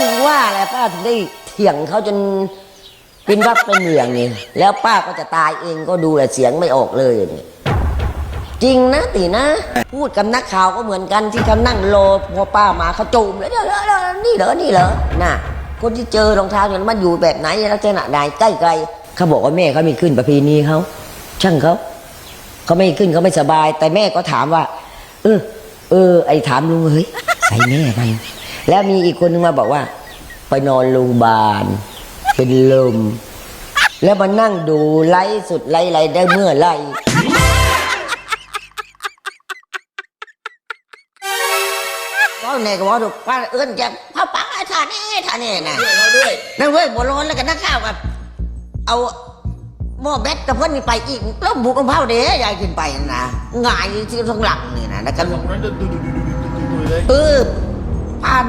ถึงว่าแหละป้าถึงได้เถียงเขาจนเป็นวักเป็นเหวี่ยงนี่ แล้วป้าก็จะตายเองก็ดูแหละเสียงไม่ออกเลยนี่จริงนะตีนะ พูดกับนักข่าวก็เหมือนกันที่เขานั่งรอพอป้ามาเขาจูมเลยเดี๋ยวเดี๋ยวเดี๋ยวนี่เหรอนี่เหรอน่ะ คนที่เจอรองเท้าอย่างนั้นมันอยู่แบบไหนลักษณะใดใกล้ไกลเขาบอกว่าแม่เขาไม่ขึ้นประเพณีเขาช่างเขาเขาไม่ขึ้นเขาไม่สบาย แต่แม่ก็ถามว่า เออเออ ไอ้ถามลุงเฮ้ยใส่แม่มัน แล้วมีอีกคนนึงมาบอกว่า ไปนอนโรงพยาบาล เป็นลม แล้วมานั่งดูไลฟ์สุดไลฟ์ไรได้เมื่อไหรว่าแน่ก็ว่าดูป้าเอิ้นแกพ่อปังไอ้ท่านี่ท่านี่นะด้วยเราด้วยนั่นเว้ยบัวร้อนแล้วกันนักข่าวกับ เอาหม้อแบตกับเพื่อนนี่ไปอีกแล้วบุกกระเพราเด้ยายกินไปนะง่ายที่ท้องหลังนี่นะแล้วก็ตรงนั้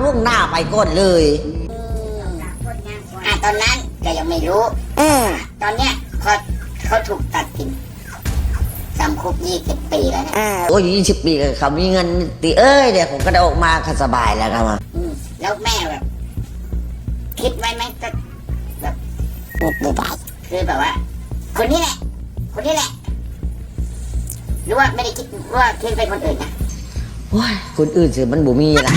ล่วงหน้าไปก่อนเลย อะตอนนั้นก็ยังไม่รู้ตอนเนี้ยเขาเขาถูกตัดสินจำคุกยี่สิบปีแล้วนะโอ้ยยี่สิบปีเขามีเงินตีเอ้ยเดี๋ยวผมก็ได้ออกมาก็สบายแล้วครับอืมแล้วแม่แบบ คิดไว้ไหมจะแบบไม่ได้คือแบบว่า คนนี้แหละ คนนี้แหละ หรือว่าไม่ได้คิดว่าคิดเป็นคนอื่นนะโอ้ยคนอื่นสิมันบ่มีละ